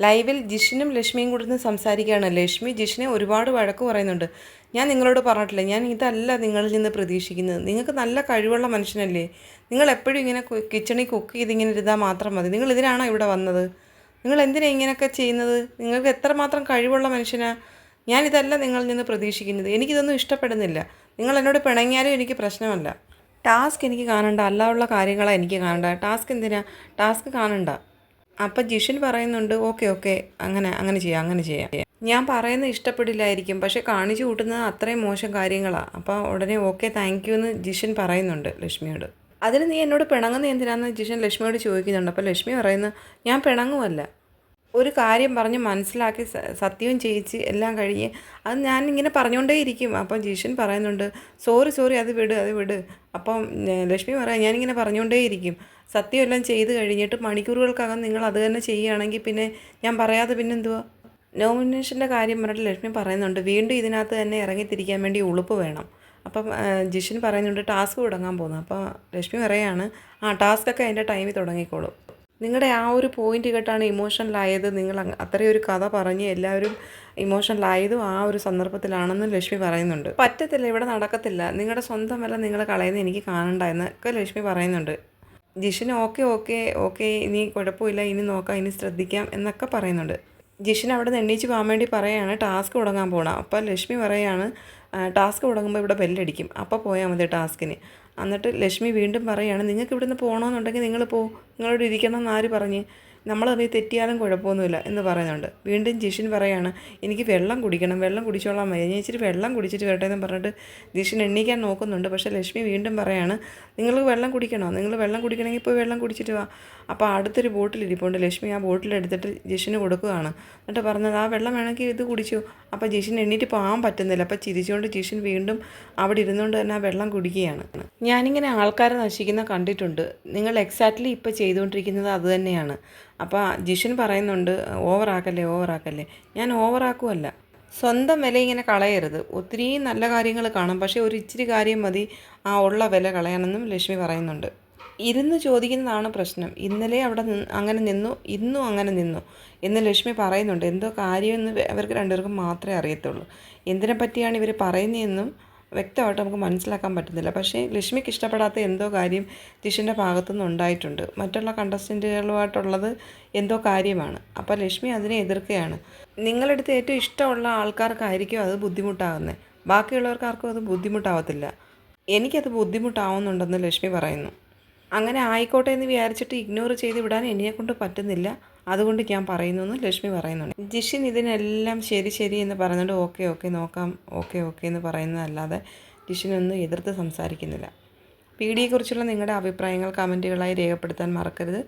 ലൈവിൽ ജിഷിനും ലക്ഷ്മിയും കൂടി നിന്ന് സംസാരിക്കുകയാണ്. ലക്ഷ്മി ജിഷിനെ ഒരുപാട് വഴക്ക് പറയുന്നുണ്ട്. ഞാൻ നിങ്ങളോട് പറഞ്ഞിട്ടില്ല. ഞാൻ ഇതല്ല നിങ്ങളിൽ നിന്ന് പ്രതീക്ഷിക്കുന്നത്. നിങ്ങൾക്ക് നല്ല കഴിവുള്ള മനുഷ്യനല്ലേ. നിങ്ങൾ എപ്പോഴും ഇങ്ങനെ കിച്ചണിൽ കുക്ക് ചെയ്ത് ഇങ്ങനെ ഇരുന്നാൽ മാത്രം മതി. നിങ്ങൾ ഇതിനാണോ ഇവിടെ വന്നത്? നിങ്ങൾ എന്തിനാണ് ഇങ്ങനെയൊക്കെ ചെയ്യുന്നത്? നിങ്ങൾക്ക് എത്രമാത്രം കഴിവുള്ള മനുഷ്യനാ? ഞാനിതല്ല നിങ്ങളിൽ നിന്ന് പ്രതീക്ഷിക്കുന്നത്. എനിക്കിതൊന്നും ഇഷ്ടപ്പെടുന്നില്ല. നിങ്ങൾ എന്നോട് പിണങ്ങിയാലും എനിക്ക് പ്രശ്നമല്ല. ടാസ്ക് എനിക്ക് കാണണ്ട. അല്ലാതുള്ള കാര്യങ്ങളാണ് എനിക്ക് കാണണ്ട. ടാസ്ക് എന്തിനാ? ടാസ്ക് കാണണ്ട. അപ്പം ജിഷിൻ പറയുന്നുണ്ട് ഓക്കെ ഓക്കെ അങ്ങനെ അങ്ങനെ ചെയ്യാം അങ്ങനെ ചെയ്യാം. ഞാൻ പറയുന്നത് ഇഷ്ടപ്പെടില്ലായിരിക്കും പക്ഷെ കാണിച്ചു കൂട്ടുന്നത് അത്രയും മോശം കാര്യങ്ങളാണ് അപ്പോൾ ഉടനെ ഓക്കെ താങ്ക് യു എന്ന് ജിഷൻ പറയുന്നുണ്ട് ലക്ഷ്മിയോട്. അതിന് നീ എന്നോട് പിണങ്ങുന്ന എന്തിനാന്ന് ജിഷൻ ലക്ഷ്മിയോട് ചോദിക്കുന്നുണ്ട്. അപ്പോൾ ലക്ഷ്മി പറയുന്നത് ഞാൻ പിണങ്ങുമല്ല ഒരു കാര്യം പറഞ്ഞ് മനസ്സിലാക്കി സത്യവും ചെയ്യിച്ച് എല്ലാം കഴിഞ്ഞ് അത് ഞാൻ ഇങ്ങനെ പറഞ്ഞുകൊണ്ടേയിരിക്കും. അപ്പം ജീഷൻ പറയുന്നുണ്ട് സോറി സോറി അത് വിട് അത് വിട്. അപ്പം ലക്ഷ്മി പറയാം ഞാനിങ്ങനെ പറഞ്ഞുകൊണ്ടേയിരിക്കും. സത്യം എല്ലാം ചെയ്ത് കഴിഞ്ഞിട്ട് മണിക്കൂറുകൾക്കകം നിങ്ങൾ അത് തന്നെ ചെയ്യുകയാണെങ്കിൽ പിന്നെ ഞാൻ പറയാതെ പിന്നെ എന്തുവാ നോമിനേഷന്റെ കാര്യം പറഞ്ഞിട്ട് ലക്ഷ്മി പറയുന്നുണ്ട് വീണ്ടും ഇതിനകത്ത് തന്നെ ഇറങ്ങിത്തിരിക്കാൻ വേണ്ടി ഉളുപ്പ് വേണം. അപ്പം ജിഷിൻ പറയുന്നുണ്ട് ടാസ്ക് തുടങ്ങാൻ പോകുന്നു. അപ്പോൾ ലക്ഷ്മി പറയാണ് ആ ടാസ്ക്കൊക്കെ അതിന്റെ ടൈമിൽ തുടങ്ങിക്കോളും. നിങ്ങളുടെ ആ ഒരു പോയിന്റ് കേട്ടാണ് ഇമോഷണലായത് നിങ്ങൾ അത്രയും ഒരു കഥ പറഞ്ഞ് എല്ലാവരും ഇമോഷണലായതും ആ ഒരു സന്ദർഭത്തിലാണെന്ന് ലക്ഷ്മി പറയുന്നുണ്ട്. പറ്റത്തില്ല ഇവിടെ നടക്കത്തില്ല. നിങ്ങളുടെ സ്വന്തം വില നിങ്ങൾ കളയുന്നത് എനിക്ക് കാണണ്ട എന്നൊക്കെ ലക്ഷ്മി പറയുന്നുണ്ട്. ജിഷിന് ഓക്കെ ഓക്കെ ഓക്കെ ഇനി കുഴപ്പമില്ല ഇനി നോക്കാം ഇനി ശ്രദ്ധിക്കാം എന്നൊക്കെ പറയുന്നുണ്ട്. ജിഷിൻ അവിടെ നിന്ന് എണ്ണീച്ച് പോകാൻ വേണ്ടി പറയുകയാണ് ടാസ്ക് തുടങ്ങാൻ പോകണം അപ്പോൾ ലക്ഷ്മി പറയുകയാണ് ടാസ്ക് തുടങ്ങുമ്പോൾ ഇവിടെ ബെല്ലടിക്കും. അപ്പോൾ പോയാൽ മതി ടാസ്കിന്. എന്നിട്ട് ലക്ഷ്മി വീണ്ടും പറയുകയാണ് നിങ്ങൾക്ക് ഇവിടുന്ന് പോകണമെന്നുണ്ടെങ്കിൽ നിങ്ങൾ പോ. നിങ്ങളോട് ഇരിക്കണം എന്ന് പറഞ്ഞ്? നമ്മളത് തെറ്റിയാലും കുഴപ്പമൊന്നുമില്ല എന്ന് പറയുന്നുണ്ട്. വീണ്ടും ജിഷിൻ പറയാണ് എനിക്ക് വെള്ളം കുടിക്കണം വെള്ളം കുടിച്ചോളാം മതി ഞാൻ ഇച്ചിരി വെള്ളം കുടിച്ചിട്ട് വരട്ടെ എന്ന് പറഞ്ഞിട്ട് ജിഷിൻ എണ്ണീക്കാൻ നോക്കുന്നുണ്ട്. പക്ഷേ ലക്ഷ്മി വീണ്ടും പറയാണ് നിങ്ങൾ വെള്ളം കുടിക്കണോ? നിങ്ങൾ വെള്ളം കുടിക്കണമെങ്കിൽ പോയി വെള്ളം കുടിച്ചിട്ട് വാ. അപ്പോൾ അടുത്തൊരു ബോട്ടിൽ ഇരിപ്പുണ്ട് ലക്ഷ്മി ആ ബോട്ടിൽ എടുത്തിട്ട് ജിഷിന് കൊടുക്കുകയാണ്. എന്നിട്ട് പറഞ്ഞത് ആ വെള്ളം വേണമെങ്കിൽ ഇത് കുടിച്ചു. അപ്പോൾ ജിഷിൻ എണ്ണീറ്റ് പോകാൻ പറ്റുന്നില്ല. അപ്പോൾ ചിരിച്ചുകൊണ്ട് ജിഷിൻ വീണ്ടും അവിടെ ഇരുന്നുകൊണ്ട് തന്നെ ആ വെള്ളം കുടിക്കുകയാണ്. ഞാനിങ്ങനെ ആൾക്കാരെ നശിക്കുന്ന കണ്ടിട്ടുണ്ട്. നിങ്ങൾ എക്സാക്ട്ലി ഇപ്പോൾ ചെയ്തുകൊണ്ടിരിക്കുന്നത് അത് തന്നെയാണ്. അപ്പോൾ ജിഷൻ പറയുന്നുണ്ട് ഓവറാക്കല്ലേ ഓവറാക്കല്ലേ. ഞാൻ ഓവറാക്കുമല്ല സ്വന്തം വില ഇങ്ങനെ കളയരുത്. ഒത്തിരി നല്ല കാര്യങ്ങൾ കാണും. പക്ഷേ ഒരു ഇച്ചിരി കാര്യം മതി ആ ഉള്ള വില കളയണമെന്നും ലക്ഷ്മി പറയുന്നുണ്ട്. ഇരുന്ന് ചോദിക്കുന്നതാണ് പ്രശ്നം. ഇന്നലെ അവിടെ അങ്ങനെ നിന്നു ഇന്നും അങ്ങനെ നിന്നു എന്ന് ലക്ഷ്മി പറയുന്നുണ്ട്. എന്തോ കാര്യമെന്ന് അവർക്ക് രണ്ടുപേർക്കും മാത്രമേ അറിയത്തുള്ളൂ. എന്തിനെ പറ്റിയാണ് ഇവർ പറയുന്നതെന്നും വ്യക്തമായിട്ട് നമുക്ക് മനസ്സിലാക്കാൻ പറ്റുന്നില്ല. പക്ഷേ ലക്ഷ്മിക്ക് ഇഷ്ടപ്പെടാത്ത എന്തോ കാര്യം ജിഷിന്റെ ഭാഗത്തുനിന്ന് ഉണ്ടായിട്ടുണ്ട്. മറ്റുള്ള കണ്ടസ്റ്റന്റുകളുമായിട്ടുള്ളത് എന്തോ കാര്യമാണ്. അപ്പോൾ ലക്ഷ്മി അതിനെ എതിർക്കുകയാണ്. നിങ്ങളെടുത്ത് ഏറ്റവും ഇഷ്ടമുള്ള ആൾക്കാർക്കായിരിക്കും അത് ബുദ്ധിമുട്ടാകുന്നത് ബാക്കിയുള്ളവർക്കാർക്കും അത് ബുദ്ധിമുട്ടാവത്തില്ല. എനിക്കത് ബുദ്ധിമുട്ടാവുന്നുണ്ടെന്ന് ലക്ഷ്മി പറയുന്നു. അങ്ങനെ ആയിക്കോട്ടെ എന്ന് വിചാരിച്ചിട്ട് ഇഗ്നോർ ചെയ്ത് വിടാൻ എന്നെക്കൊണ്ട് പറ്റുന്നില്ല. അതുകൊണ്ട് ഞാൻ പറയുന്നു എന്ന് ലക്ഷ്മി പറയുന്നുണ്ട്. ജിഷിൻ ഇതിനെല്ലാം ശരി ശരി എന്ന് പറയുന്നുണ്ട് ഓക്കെ ഓക്കെ നോക്കാം ഓക്കെ ഓക്കെ എന്ന് പറയുന്നതല്ലാതെ ജിഷിനൊന്നും എതിർത്ത് സംസാരിക്കുന്നില്ല. പീഡിയെക്കുറിച്ചുള്ള നിങ്ങളുടെ അഭിപ്രായങ്ങൾ കമന്റുകളായി രേഖപ്പെടുത്താൻ മറക്കരുത്.